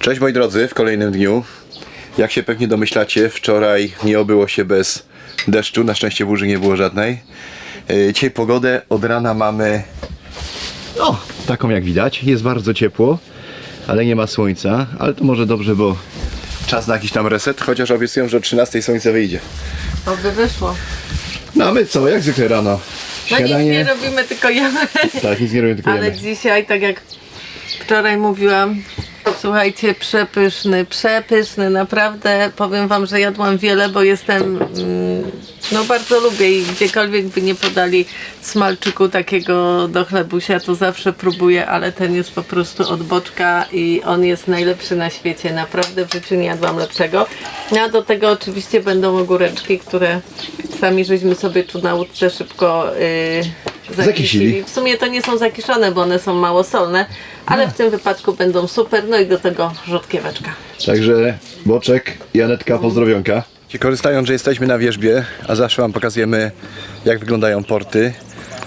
Cześć moi drodzy, w kolejnym dniu. Jak się pewnie domyślacie, wczoraj nie obyło się bez deszczu, na szczęście burzy nie było żadnej. Yy, Dzisiaj pogodę od rana mamy, no, taką jak widać. Jest bardzo ciepło, ale nie ma słońca, ale to może dobrze, bo czas na jakiś tam reset, chociaż obiecują, że o 13 słońce wyjdzie. Oby wyszło. No a my co, jak zwykle rano? No nic nie robimy, tylko jemy. Tak, nic nie robimy, tylko Ale jemy. dzisiaj, tak jak wczoraj mówiłam, słuchajcie, przepyszny, przepyszny, naprawdę powiem wam, że jadłam wiele, bo jestem, mm, no bardzo lubię i gdziekolwiek by nie podali smalczyku takiego do chlebusia, to zawsze próbuję, ale ten jest po prostu od boczka i on jest najlepszy na świecie, naprawdę w życiu nie jadłam lepszego. No a do tego oczywiście będą ogóreczki, które sami żeśmy sobie tu na łódce szybko yy, Zakisili. W sumie to nie są zakiszone, bo one są mało solne, ale w tym wypadku będą super. No i do tego rzodkieweczka. Także Boczek i Anetka pozdrowionka. Korzystając, że jesteśmy na wierzbie, a zawsze Wam pokazujemy jak wyglądają porty,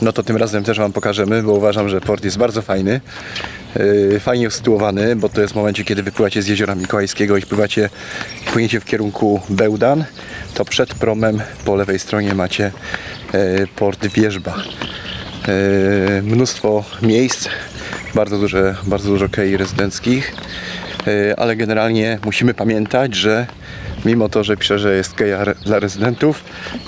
no to tym razem też Wam pokażemy, bo uważam, że port jest bardzo fajny. Yy, Fajnie usytuowany, bo to jest w momencie, kiedy wypływacie z jeziora Mikołajskiego i wpływacie, płyniecie w kierunku Bełdan, to przed promem po lewej stronie macie yy, port Wierzba. Yy, mnóstwo miejsc, bardzo, duże, bardzo dużo kei rezydenckich, yy, ale generalnie musimy pamiętać, że mimo to, że pisze, że jest keja dla rezydentów,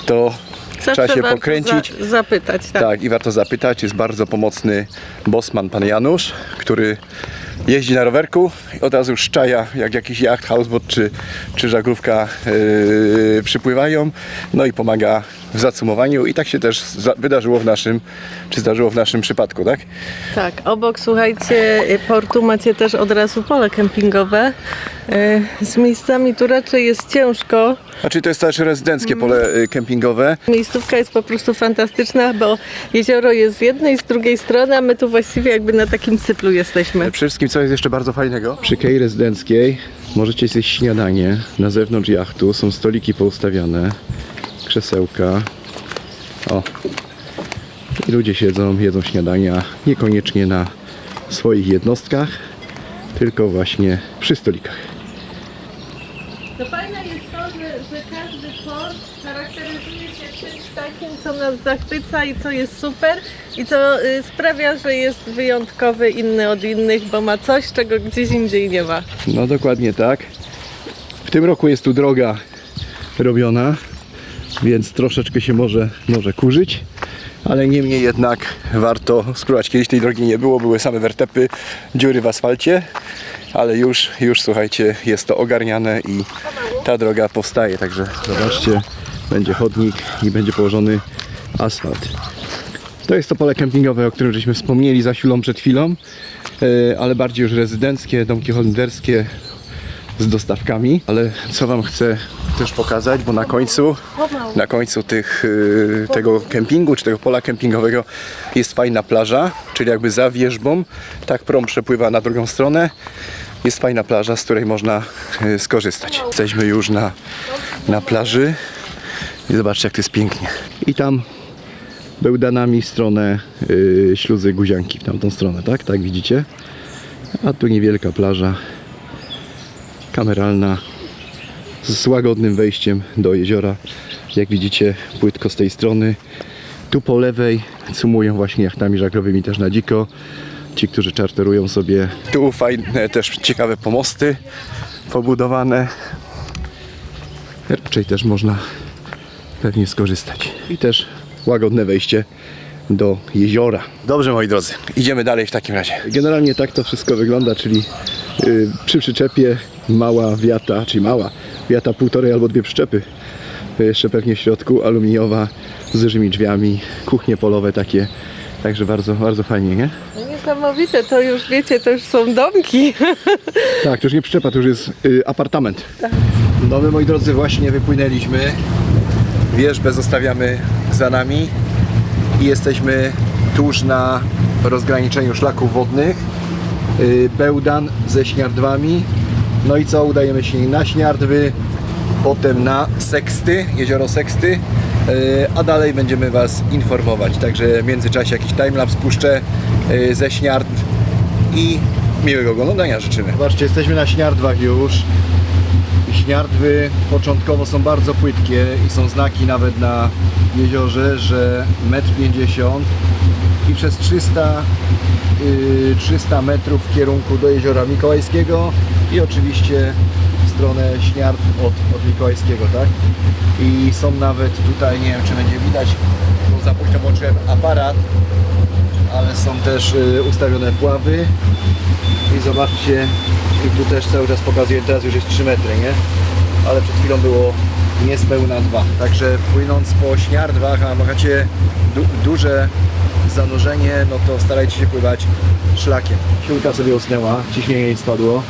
to trzeba się pokręcić. Za, zapytać, tak. Tak, i warto zapytać, jest bardzo pomocny bosman pan Janusz, który jeździ na rowerku i od razu szczaja, jak jakiś jacht, houseboat czy, czy żaglówka yy, przypływają, no i pomaga w zacumowaniu i tak się też wydarzyło w naszym, czy zdarzyło w naszym przypadku, tak? Tak, obok słuchajcie, portu macie też od razu pole kempingowe. Y, Z miejscami tu raczej jest ciężko. Znaczy to jest też rezydenckie pole y, kempingowe. Miejscówka jest po prostu fantastyczna, bo jezioro jest z jednej, z drugiej strony, a my tu właściwie jakby na takim cyplu jesteśmy. Przede wszystkim, co jest jeszcze bardzo fajnego? Przy kei rezydenckiej możecie zjeść śniadanie na zewnątrz jachtu. Są stoliki poustawiane, krzesełka. O. I ludzie siedzą, jedzą śniadania, niekoniecznie na swoich jednostkach, tylko właśnie przy stolikach. To fajne jest to, że, że każdy port charakteryzuje się czymś takim, co nas zachwyca i co jest super i co y, sprawia, że jest wyjątkowy, inny od innych, bo ma coś, czego gdzieś indziej nie ma. No dokładnie tak. W tym roku jest tu droga robiona, więc troszeczkę się może, może kurzyć, ale niemniej jednak warto spróbować. Kiedyś tej drogi nie było, były same wertepy, dziury w asfalcie, ale już, już słuchajcie, jest to ogarniane i ta droga powstaje, także zobaczcie, będzie chodnik i będzie położony asfalt. To jest to pole kempingowe, o którym żeśmy wspomnieli za siulą przed chwilą, e, ale bardziej już rezydenckie, domki holenderskie z dostawkami. Ale co Wam chcę też pokazać, bo na końcu, na końcu tych, e, tego kempingu, czy tego pola kempingowego jest fajna plaża, czyli jakby za wierzbą, tak prom przepływa na drugą stronę. Jest fajna plaża, z której można e, skorzystać. Jesteśmy już na, na plaży i zobaczcie jak to jest pięknie. I tam bełdanami stronę y, śluzy Guzianki w tamtą stronę, tak? Tak widzicie? A tu niewielka plaża kameralna z łagodnym wejściem do jeziora. Jak widzicie, płytko z tej strony. Tu po lewej cumują właśnie jachtami żaglowymi też na dziko. Ci, którzy czarterują sobie. Tu fajne, też ciekawe pomosty pobudowane. Raczej też można pewnie skorzystać. I też łagodne wejście do jeziora. Dobrze moi drodzy, idziemy dalej w takim razie. Generalnie tak to wszystko wygląda, czyli y, przy przyczepie mała wiata, czyli mała wiata półtorej albo dwie przyczepy. Y, Jeszcze pewnie w środku aluminiowa z dużymi drzwiami, kuchnie polowe takie. Także bardzo, bardzo fajnie, nie? No Niesamowite, to już wiecie, to już są domki. Tak, to już nie przyczepa, to już jest y, apartament. No my moi drodzy właśnie wypłynęliśmy. Wierzbę zostawiamy za nami i jesteśmy tuż na rozgraniczeniu szlaków wodnych. Y, Bełdan ze Śniardwami. No i co? Udajemy się na Śniardwy, potem na Seksty, jezioro Seksty, y, a dalej będziemy Was informować. Także w międzyczasie jakiś timelapse puszczę y, ze Śniardw i miłego oglądania życzymy. Zobaczcie, jesteśmy na śniardwach już. Śniardwy początkowo są bardzo płytkie i są znaki nawet na jeziorze, że 1,50 m i przez 300, yy, 300 metrów w kierunku do jeziora Mikołajskiego i oczywiście w stronę Śniardw od, od Mikołajskiego, tak? I są nawet tutaj, nie wiem czy będzie widać, bo za późno włączyłem aparat, ale są też y, ustawione pławy i zobaczcie, i tu też cały czas pokazuję, teraz już jest 3 metry, nie? Ale przed chwilą było niespełna 2. Także płynąc po śniardwach, a macie du duże zanurzenie, no to starajcie się pływać szlakiem. Siłka sobie usnęła, ciśnienie jej spadło.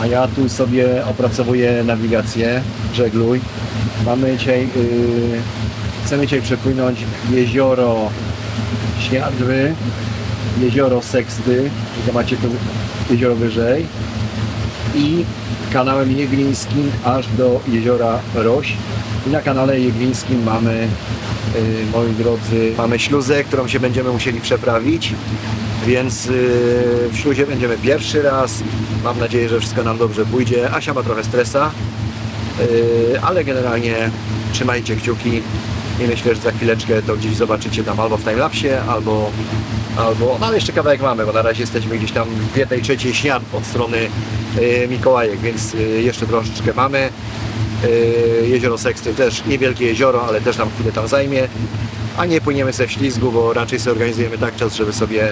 A ja tu sobie opracowuję nawigację, żegluj. Mamy dzisiaj, yy, chcemy dzisiaj przepłynąć jezioro Śniadwy, jezioro Seksty, to macie tu jezioro wyżej i kanałem Jeglińskim aż do jeziora Roś. I na kanale Jeglińskim mamy, yy, moi drodzy, mamy śluzę, którą się będziemy musieli przeprawić. Więc yy, w śluzie będziemy pierwszy raz. Mam nadzieję, że wszystko nam dobrze pójdzie. Asia ma trochę stresa, yy, ale generalnie trzymajcie kciuki i myślę, że za chwileczkę to gdzieś zobaczycie tam albo w timelapsie, albo, albo no ale jeszcze kawałek mamy, bo na razie jesteśmy gdzieś tam w jednej trzeciej śniad od strony yy, Mikołajek, więc yy, jeszcze troszeczkę mamy. Yy, jezioro Seksty też niewielkie jezioro, ale też nam chwilę tam zajmie. A nie płyniemy sobie w ślizgu, bo raczej sobie organizujemy tak czas, żeby sobie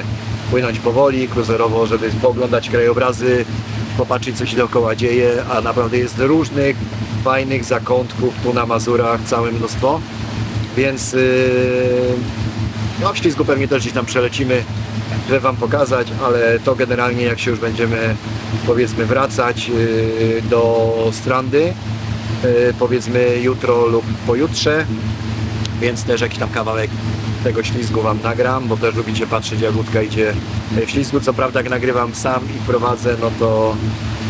płynąć powoli, kruzerowo, żeby pooglądać krajobrazy, popatrzeć co się dookoła dzieje, a naprawdę jest różnych fajnych zakątków tu na Mazurach całe mnóstwo. Więc yy, no w ślizgu pewnie też gdzieś tam przelecimy, żeby Wam pokazać, ale to generalnie jak się już będziemy powiedzmy wracać yy, do strandy, powiedzmy jutro lub pojutrze, więc też jakiś tam kawałek tego ślizgu Wam nagram, bo też lubicie patrzeć jak łódka idzie w ślizgu. Co prawda jak nagrywam sam i prowadzę, no to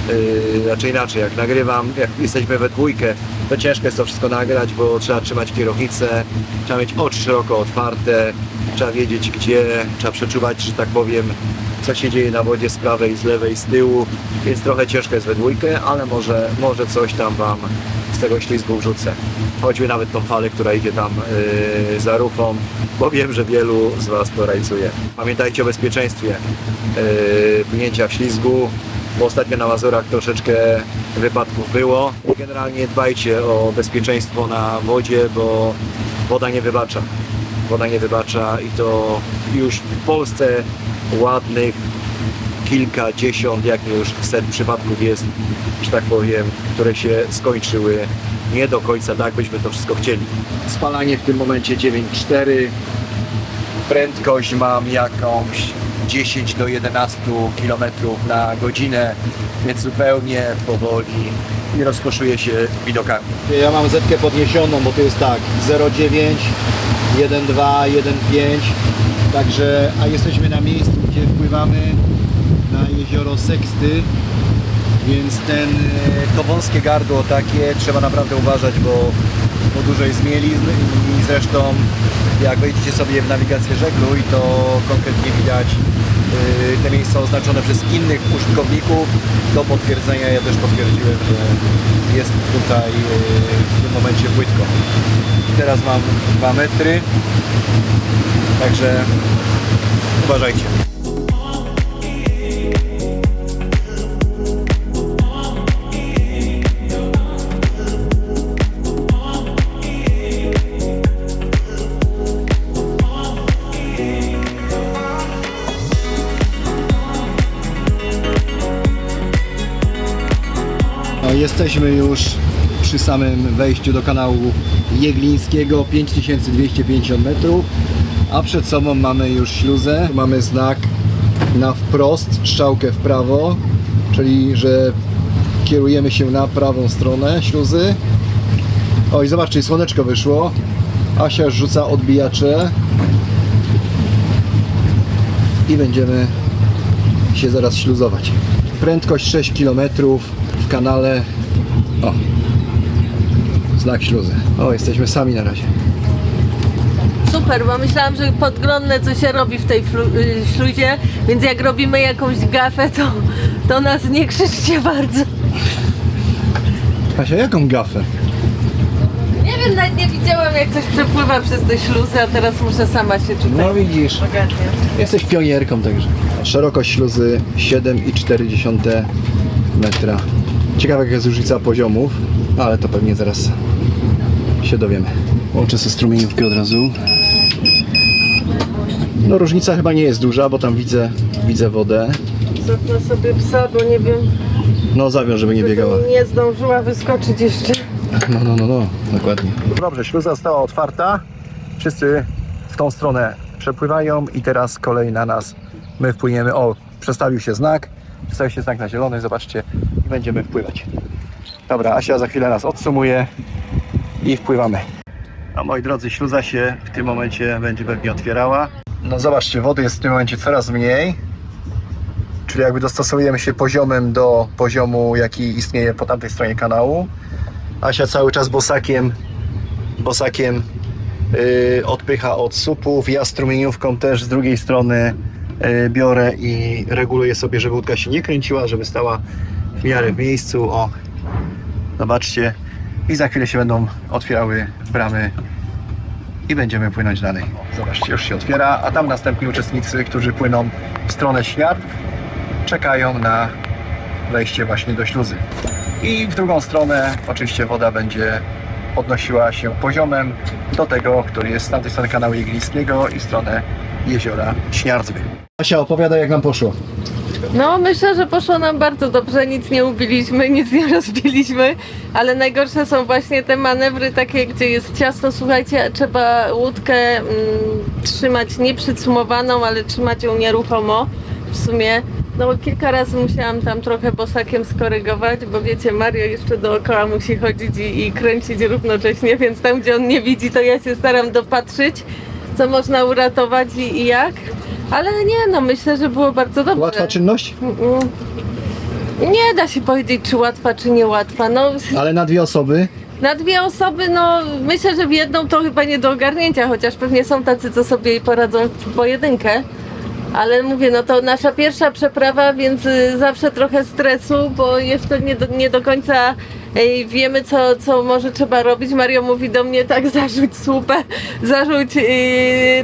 yy, raczej inaczej, jak nagrywam, jak jesteśmy we dwójkę, to ciężko jest to wszystko nagrać, bo trzeba trzymać kierownicę, trzeba mieć oczy szeroko otwarte, trzeba wiedzieć gdzie, trzeba przeczuwać, że tak powiem, co się dzieje na wodzie z prawej, z lewej, z tyłu, więc trochę ciężko jest we dwójkę, ale może, może coś tam Wam z tego ślizgu wrzucę. Choćby nawet tą falę, która idzie tam yy, za rufą, bo wiem, że wielu z Was to rajcuje. Pamiętajcie o bezpieczeństwie yy, płynięcia w ślizgu, bo ostatnio na Mazurach troszeczkę wypadków było. Generalnie dbajcie o bezpieczeństwo na wodzie, bo woda nie wybacza. Woda nie wybacza i to już w Polsce ładnych kilkadziesiąt, jak nie już set przypadków jest, że tak powiem, które się skończyły nie do końca tak, byśmy to wszystko chcieli. Spalanie w tym momencie 9,4 prędkość mam jakąś 10 do 11 km na godzinę, więc zupełnie powoli i rozkoszuję się widokami. Ja mam zetkę podniesioną, bo to jest tak 0,9, 1,2, 1,5, także, a jesteśmy na miejscu, gdzie wpływamy jezioro Seksty, więc ten, e, to wąskie gardło takie trzeba naprawdę uważać, bo, bo dużo jest mielizn i zresztą jak wejdziecie sobie w nawigację żegluj, to konkretnie widać e, te miejsca oznaczone przez innych użytkowników. Do potwierdzenia ja też potwierdziłem, że jest tutaj e, w tym momencie płytko. Teraz mam 2 metry, także uważajcie. Jesteśmy już przy samym wejściu do kanału Jeglińskiego 5250 metrów, a przed sobą mamy już śluzę. Mamy znak na wprost, strzałkę w prawo, czyli że kierujemy się na prawą stronę śluzy. O i zobaczcie, słoneczko wyszło. Asia rzuca odbijacze i będziemy się zaraz śluzować. Prędkość 6 km w kanale. O, znak śluzy. O, jesteśmy sami na razie. super, bo myślałam, że podglądne co się robi w tej y, śluzie, więc jak robimy jakąś gafę, to, to nas nie krzyczcie bardzo. Kasia, jaką gafę? Nie wiem, nawet nie widziałam jak coś przepływa przez te śluzy, a teraz muszę sama się tutaj No widzisz. Jesteś pionierką także. Szerokość śluzy 7,4 metra. Ciekawe jaka jest różnica poziomów, ale to pewnie zaraz się dowiemy. Łączę ze strumieniówki od razu. No różnica chyba nie jest duża, bo tam widzę, widzę wodę. Zapnę sobie psa, bo nie wiem, No zawiąż, żeby nie biegała. nie zdążyła wyskoczyć jeszcze. No, no, no, no, dokładnie. Dobrze, śluza została otwarta. Wszyscy w tą stronę przepływają i teraz kolej na nas. My wpłyniemy. O, przestawił się znak. Przestawił się znak na zielony, zobaczcie. I będziemy wpływać. Dobra, Asia za chwilę nas odsumuje i wpływamy. No moi drodzy, śluza się w tym momencie będzie pewnie otwierała. No zobaczcie, wody jest w tym momencie coraz mniej. Czyli jakby dostosowujemy się poziomem do poziomu, jaki istnieje po tamtej stronie kanału. Asia cały czas bosakiem, bosakiem yy, odpycha od supów. Ja strumieniówką też z drugiej strony biorę i reguluję sobie, żeby łódka się nie kręciła, żeby stała w miarę w miejscu. O, zobaczcie. I za chwilę się będą otwierały bramy i będziemy płynąć dalej. Zobaczcie, już się otwiera, a tam następni uczestnicy, którzy płyną w stronę Światów, czekają na wejście właśnie do śluzy. I w drugą stronę oczywiście woda będzie podnosiła się poziomem do tego, który jest z tamtej strony kanału Jeglińskiego i stronę jeziora Śniardzwy. Asia, opowiada jak nam poszło. No, myślę, że poszło nam bardzo dobrze, nic nie ubiliśmy, nic nie rozbiliśmy, ale najgorsze są właśnie te manewry takie, gdzie jest ciasno, słuchajcie, trzeba łódkę mm, trzymać nie przycumowaną, ale trzymać ją nieruchomo w sumie. No kilka razy musiałam tam trochę bosakiem skorygować, bo wiecie, Mario jeszcze dookoła musi chodzić i, i kręcić równocześnie, więc tam gdzie on nie widzi, to ja się staram dopatrzyć, co można uratować i, i jak. Ale nie, no myślę, że było bardzo dobrze. Łatwa czynność, Nie da się powiedzieć, czy łatwa, czy niełatwa. No, ale na dwie osoby. na dwie osoby, no myślę, że w jedną to chyba nie do ogarnięcia, chociaż pewnie są tacy, co sobie poradzą w pojedynkę. Ale mówię, no to nasza pierwsza przeprawa, więc y, zawsze trochę stresu, bo jeszcze nie do, nie do końca ej, wiemy, co, co może trzeba robić. Mario mówi do mnie tak, zarzuć słupę, zarzuć yy,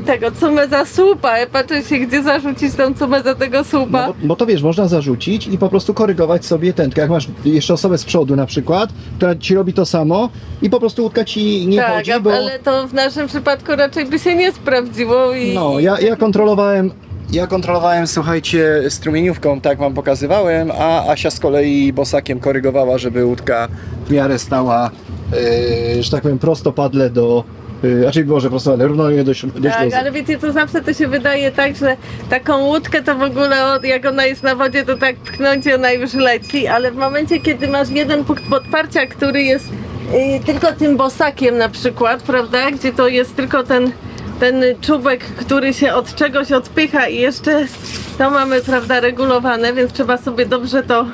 tego cumę za słupa. Ja patrzę się, gdzie zarzucić tą cumę za tego słupa. No, bo, bo to wiesz, można zarzucić i po prostu korygować sobie tętkę. Jak masz jeszcze osobę z przodu na przykład, która ci robi to samo i po prostu łódka ci nie tak, chodzi, bo... ale to w naszym przypadku raczej by się nie sprawdziło i No, ja, ja kontrolowałem. Ja kontrolowałem, słuchajcie, strumieniówką, tak wam pokazywałem, a Asia z kolei bosakiem korygowała, żeby łódka w miarę stała, yy, że tak powiem, prostopadle do. Yy, raczej było, że prostopadle, równolegle do, ślu- do tak, śluzy. ale wiecie, to zawsze to się wydaje tak, że taką łódkę to w ogóle od- jak ona jest na wodzie, to tak pchnąć i ona już leci, ale w momencie, kiedy masz jeden punkt podparcia, który jest y, tylko tym bosakiem na przykład, prawda, gdzie to jest tylko ten ten czubek, który się od czegoś odpycha i jeszcze to mamy, prawda, regulowane, więc trzeba sobie dobrze to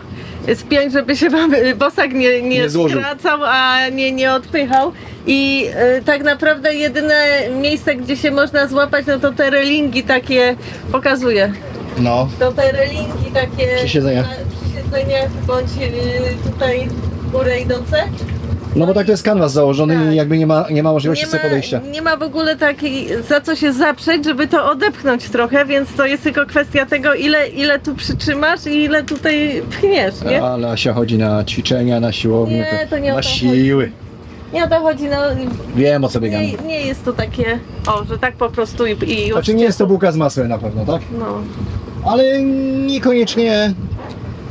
spiąć, żeby się wam bosak nie, nie, Nie skracał, a nie, nie odpychał. I y, tak naprawdę jedyne miejsce, gdzie się można złapać, no to te relingi takie pokazuję. No, To te relingi takie Przy siedzeniach. na- bądź y, tutaj w górę idące. No bo tak to jest kanwas założony Tak. i jakby nie ma, nie ma możliwości Nie sobie podejścia. nie ma w ogóle takiej za co się zaprzeć, żeby to odepchnąć trochę, więc to jest tylko kwestia tego, ile, ile tu przytrzymasz i ile tutaj pchniesz, nie? Ale Asia chodzi na ćwiczenia, na siłownię, Nie, to nie o na to siły. Nie o to chodzi, no Wiem o co biegam. nie, nie jest to takie, o, że tak po prostu i, i już Znaczy nie jest to bułka z masłem na pewno, tak? No. Ale niekoniecznie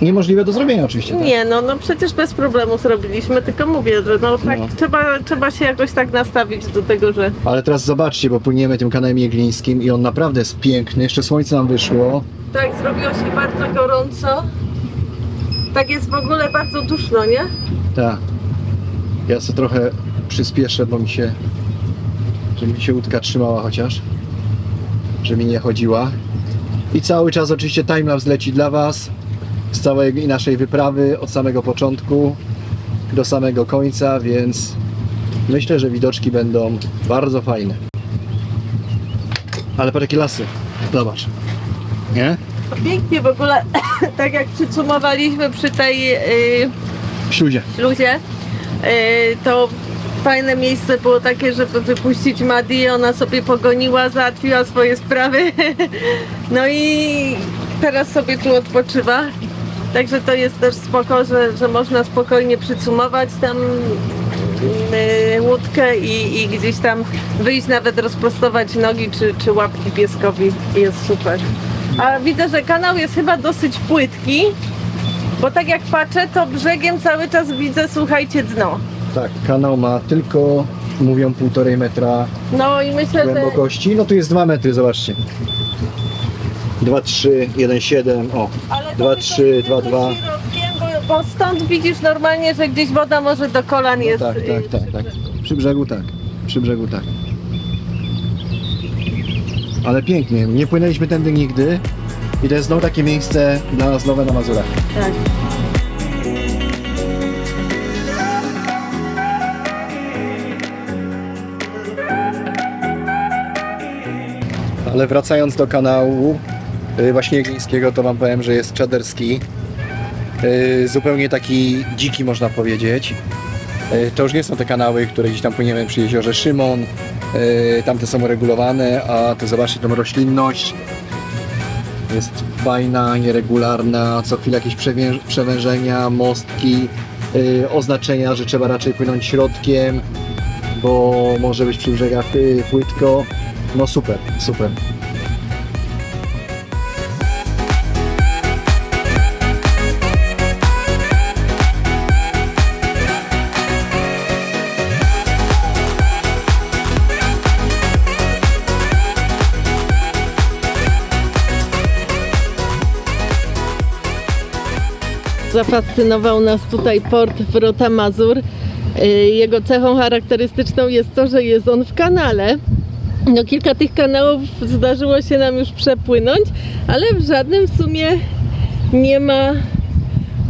niemożliwe do zrobienia oczywiście. Tak? Nie, no, no przecież bez problemu zrobiliśmy, tylko mówię, że no tak No. trzeba, trzeba się jakoś tak nastawić do tego, że Ale teraz zobaczcie, bo płyniemy tym kanałem jeglińskim i on naprawdę jest piękny. Jeszcze słońce nam wyszło. tak zrobiło się bardzo gorąco. Tak jest w ogóle bardzo duszno, nie? Tak. Ja sobie trochę przyspieszę, bo mi się. żeby mi się łódka trzymała chociaż. Żeby mi nie chodziła. I cały czas oczywiście timelapse leci dla Was. Z całej naszej wyprawy od samego początku do samego końca, więc myślę, że widoczki będą bardzo fajne. Ale patrz jakie lasy. Zobacz. Nie? Pięknie w ogóle, tak jak przycumowaliśmy przy tej yy, Śluzie. śluzie, yy, to fajne miejsce było takie, żeby wypuścić Madi, ona sobie pogoniła, załatwiła swoje sprawy. No i teraz sobie tu odpoczywa. Także to jest też spoko, że, że można spokojnie przycumować tam yy, łódkę i, i gdzieś tam wyjść, nawet rozprostować nogi czy, czy łapki pieskowi. Jest super. A widzę, że kanał jest chyba dosyć płytki, bo tak jak patrzę, to brzegiem cały czas widzę, słuchajcie, dno. Tak, kanał ma tylko, mówią, półtorej metra No i myślę, że... głębokości. No tu jest 2 metry, zobaczcie. 2, 3, 1, 7, o. Ale to 2, tylko 3, jest 2, tylko 2. środkiem, Bo, stąd widzisz normalnie, że gdzieś woda może do kolan jest. tak, y, tak, tak, tak. Przy brzegu tak. Przy brzegu tak. Ale pięknie, nie płynęliśmy tędy nigdy. I to jest znowu takie miejsce dla nas nowe na Mazurach. Tak. Ale wracając do kanału właśnie Jeglińskiego, to wam powiem, że jest czaderski. Y, Zupełnie taki dziki można powiedzieć. Y, To już nie są te kanały, które gdzieś tam płyniemy przy jeziorze Szymon. Y, Tamte są uregulowane, a tu zobaczcie tą roślinność. Jest fajna, nieregularna, co chwilę jakieś przewężenia, mostki, y, oznaczenia, że trzeba raczej płynąć środkiem, bo może być przy brzegach y, płytko. No super, super. Zafascynował nas tutaj port Wrota Mazur. Y, Jego cechą charakterystyczną jest to, że jest on w kanale. No kilka tych kanałów zdarzyło się nam już przepłynąć, ale w żadnym w sumie nie ma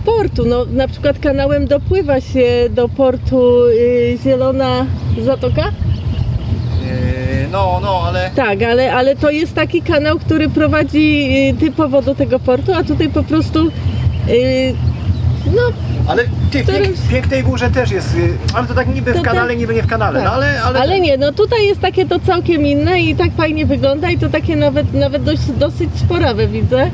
portu. No, na przykład kanałem dopływa się do portu y, Zielona Zatoka. No, no, ale Tak, ale, ale to jest taki kanał, który prowadzi y, typowo do tego portu, a tutaj po prostu y, no Ale ty, w pięknej górze też jest, y, ale to tak niby To w kanale, tak- niby nie w kanale, tak. no ale, ale, Ale nie, no tutaj jest takie to całkiem inne i tak fajnie wygląda i to takie nawet, nawet dość, dosyć sporawe widzę.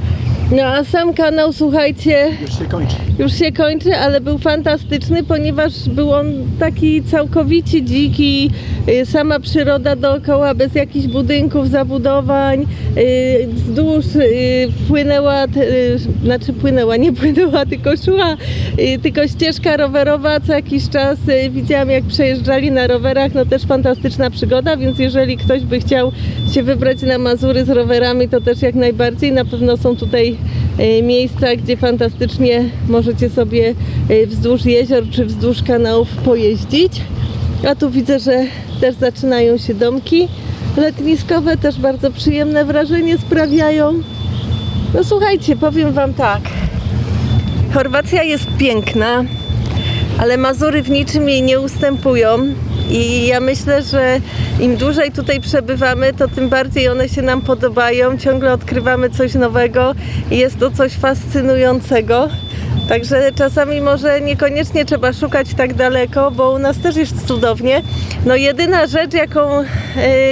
No a sam kanał, słuchajcie, już się kończy. już się kończy, ale był fantastyczny, ponieważ był on taki całkowicie dziki, y, sama przyroda dookoła, bez jakichś budynków, zabudowań, y, wzdłuż y, płynęła, t- y, znaczy płynęła, nie płynęła, tylko szła, y, tylko ścieżka rowerowa, co jakiś czas y, widziałam jak przejeżdżali na rowerach, no też fantastyczna przygoda, więc jeżeli ktoś by chciał się wybrać na Mazury z rowerami, to też jak najbardziej, na pewno są tutaj miejsca, gdzie fantastycznie możecie sobie e, wzdłuż jezior czy wzdłuż kanałów pojeździć. A tu widzę, że też zaczynają się domki letniskowe, też bardzo przyjemne wrażenie sprawiają. No słuchajcie, powiem Wam tak. Chorwacja jest piękna, ale Mazury w niczym jej nie ustępują. I ja myślę, że im dłużej tutaj przebywamy, to tym bardziej one się nam podobają. Ciągle odkrywamy coś nowego i jest to coś fascynującego. Także czasami może niekoniecznie trzeba szukać tak daleko, bo u nas też jest cudownie. No jedyna rzecz, jaką e,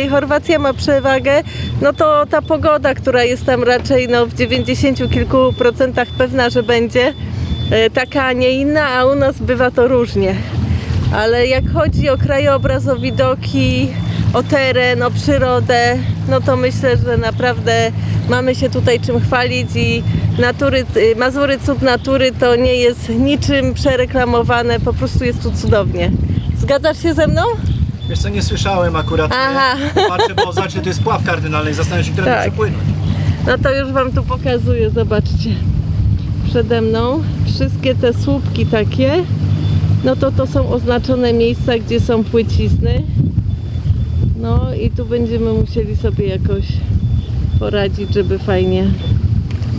Chorwacja ma przewagę, no to ta pogoda, która jest tam raczej no, w 90 kilku procentach pewna, że będzie e, taka, a nie inna, a u nas bywa to różnie. Ale jak chodzi o krajobraz, o widoki, o teren, o przyrodę, no to myślę, że naprawdę mamy się tutaj czym chwalić i natury, y, Mazury Cud Natury to nie jest niczym przereklamowane, po prostu jest tu cudownie. Zgadzasz się ze mną? Wiesz co, nie słyszałem akurat, Aha. nie? patrzę, bo znaczy to jest pław kardynalny i zastanawiam się, którędy Tak. przepłynąć. No to już Wam tu pokazuję, zobaczcie. Przede mną wszystkie te słupki takie, no to to są oznaczone miejsca, gdzie są płycizny. No i tu będziemy musieli sobie jakoś poradzić, żeby fajnie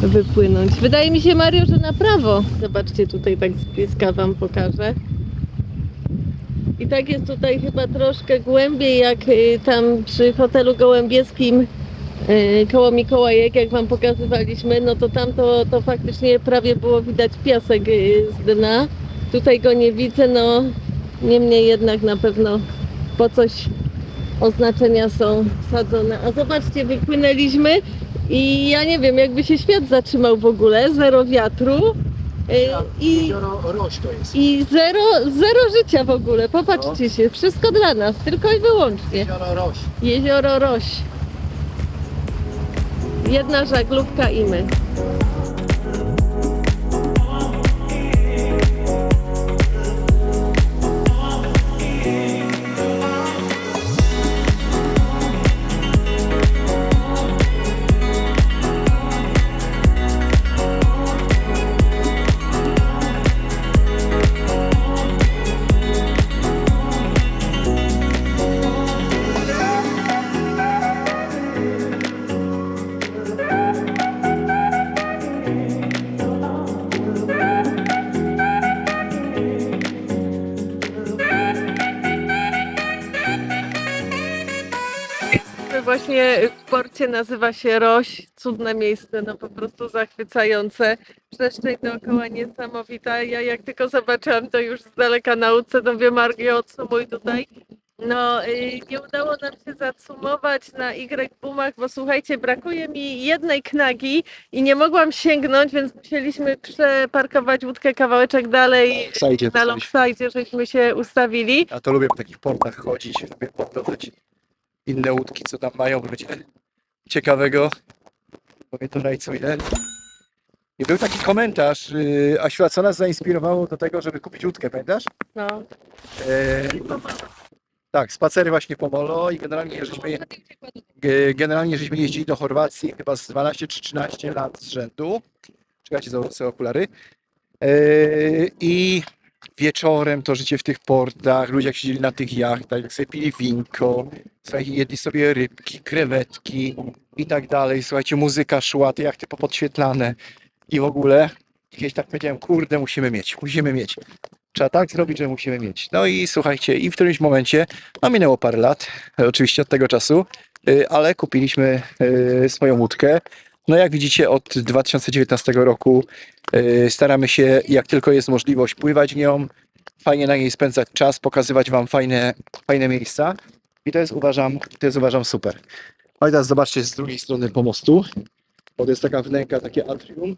wypłynąć. Wydaje mi się, Mario, że na prawo. Zobaczcie, tutaj tak z bliska Wam pokażę. I tak jest tutaj chyba troszkę głębiej, jak y, tam przy hotelu gołębieskim yy, koło Mikołajek, jak wam pokazywaliśmy, no to tam to, to faktycznie prawie było widać piasek yy, z dna. Tutaj go nie widzę, no niemniej jednak na pewno po coś oznaczenia są wsadzone. A zobaczcie, wypłynęliśmy i ja nie wiem, jakby się świat zatrzymał w ogóle, zero wiatru yy, i, i zero, zero życia w ogóle. Popatrzcie się, wszystko dla nas, tylko i wyłącznie. Jezioro Roś. Jezioro Roś. Jedna żaglówka i my. W porcie nazywa się Roś. Cudne miejsce, no po prostu zachwycające. Przestrzeń dookoła niesamowita. Ja jak tylko zobaczyłam to już z daleka na łódce, to wiem Margio, odsumuj tutaj. No, nie udało nam się zacumować na Y-boomach, bo słuchajcie, brakuje mi jednej knagi i nie mogłam sięgnąć, więc musieliśmy przeparkować łódkę kawałeczek dalej Sajdzie na longside, żeśmy się ustawili. Ja to lubię po takich portach chodzić, lubię podglądać inne łódki, co tam mają ludzie ciekawego. Powie to rajcuje. I był taki komentarz, yy, Asiu, a co nas zainspirowało do tego, żeby kupić łódkę, pamiętasz? No. E, tak, spacery właśnie po Molo i generalnie żeśmy, ge- generalnie żeśmy jeździli do Chorwacji chyba z 12 czy 13 lat z rzędu. Czekajcie, założę sobie okulary. E, I wieczorem to życie w tych portach, ludzie jak siedzieli na tych jachtach, jak sobie pili winko, słuchajcie, jedli sobie rybki, krewetki i tak dalej. Słuchajcie, muzyka szła, te jachty popodświetlane i w ogóle kiedyś tak powiedziałem, kurde, musimy mieć, musimy mieć. Trzeba tak zrobić, że musimy mieć. No i słuchajcie, i w którymś momencie, no minęło parę lat, oczywiście od tego czasu, y, ale kupiliśmy y, swoją łódkę. No jak widzicie, od 2019 roku y, staramy się, jak tylko jest możliwość, pływać nią, fajnie na niej spędzać czas, pokazywać Wam fajne, fajne miejsca. I to jest uważam, to jest uważam super. No i teraz zobaczcie z drugiej strony pomostu, bo to jest taka wnęka, takie atrium.